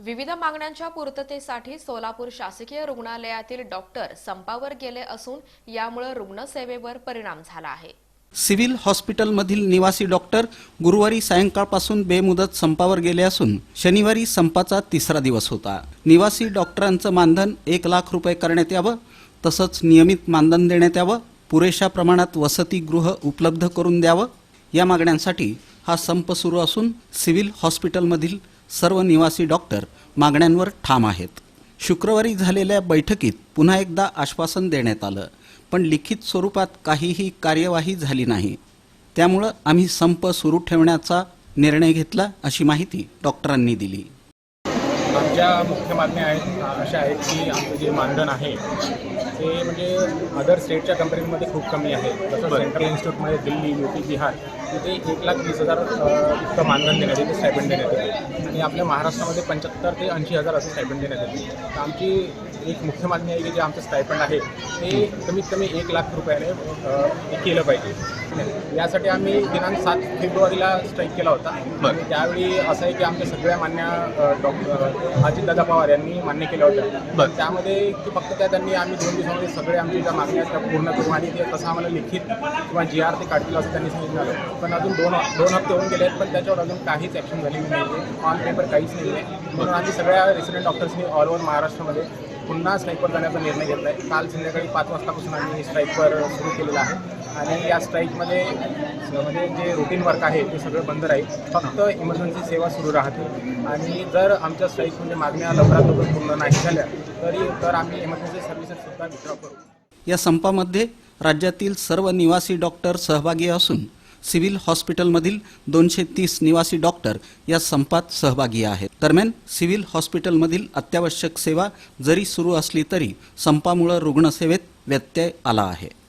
विविध मागण्यांच्या पूर्ततेसाठी सोलापूर शासकीय रुग्णालयातील डॉक्टर संपावर गेले असून यामुळे रुग्णसेवेवर परिणाम झाला आहे. सिव्हिल हॉस्पिटलमधील निवासी डॉक्टर गुरुवारी सायंकाळपासून बेमुदत संपावर गेले असून शनिवारी संपाचा तिसरा दिवस होता. निवासी डॉक्टरांचं मानधन एक लाख रुपये करण्यात यावं तसंच नियमित मानधन देण्यात यावं पुरेशा प्रमाणात वसतिगृह उपलब्ध करून द्यावं या मागण्यांसाठी हा संप सुरू असून सिव्हिल हॉस्पिटलमधील सर्व निवासी डॉक्टर मागण्यांवर ठाम आहेत. शुक्रवारी झालेल्या बैठकीत पुन्हा एकदा आश्वासन देण्यात आलं पण लिखित स्वरूपात काहीही कार्यवाही झाली नाही. त्यामुळं आम्ही संप सुरू ठेवण्याचा निर्णय घेतला अशी माहिती डॉक्टरांनी दिली. आमच्या मुख्य मागण्या आहेत अशा आहेत की आमचं जे मानधन आहे ते म्हणजे अदर स्टेटच्या कंपनीमध्ये खूप कमी आहे. जसं सेंट्रल इन्स्टिट्यूटमध्ये दिल्ली यू पी बिहार तिथे एक लाख वीस हजार इतकं मानधन देण्यात येते स्टायपेंड देण्यात येते. आणि आपल्या महाराष्ट्रामध्ये पंच्याहत्तर ते ऐंशी हजार असं स्टायपेंड देण्यात येते. तर आमची एक मुख्य मागणी आहे की जे आमचं स्टायपेंड आहे ते कमीत कमी एक लाख रुपयाने केलं पाहिजे. यासाठी आम्ही दिनांक सात फेब्रुवारीला स्ट्राईक केला होता. त्यावेळी असं आहे की आमच्या सगळ्या मान्य डॉक्टर अजितदादा पवार यांनी मान्य केलं होतं त्यामध्ये की फक्त त्या त्यांनी आम्ही दोन दिवसामध्ये सगळे आमच्या ज्या मागण्या आहेत त्या पूर्ण करू आणि ते तसं आम्हाला लिखित किंवा जी आर ते काढतील असं त्यांनी सांगितलं पण अजून दोन दोन हप्ते होऊन गेले आहेत पण त्याच्यावर अजून काहीच ॲक्शन झालेली नाही आहे ऑन पेपर काहीच नाही आहे म्हणून आम्ही सगळ्या रेसिडेंट डॉक्टर्सनी ऑल ओव्हर महाराष्ट्रामध्ये पुन्हा स्ट्राईकवर जाण्याचा निर्णय घेतला आहे काल संध्याकाळी पाच वाजतापासून आम्ही स्ट्राईकवर सुरू केलेलं आहे. आणि या स्ट्राईकमध्ये म्हणजे जे रुटीन वर्क आहे ते सगळं बंद राहील. फक्त इमर्जन्सी सेवा सुरू राहतील. आणि जर आमच्या स्ट्राईक म्हणजे मागण्या लवकरात लवकर पूर्ण नाही झाल्या तरी तर आम्ही इमर्जन्सी सर्व्हिसेससुद्धा विड्रॉ करू. या संपामध्ये राज्यातील सर्व निवासी डॉक्टर सहभागी असून सिव्हिल हॉस्पिटलमधील दोनशे तीस निवासी डॉक्टर या संपात सहभागी आहेत. दरम्यान सिव्हिल हॉस्पिटलमधील अत्यावश्यक सेवा जरी सुरू असली तरी संपामुळे रुग्णसेवेत व्यत्यय आला आहे.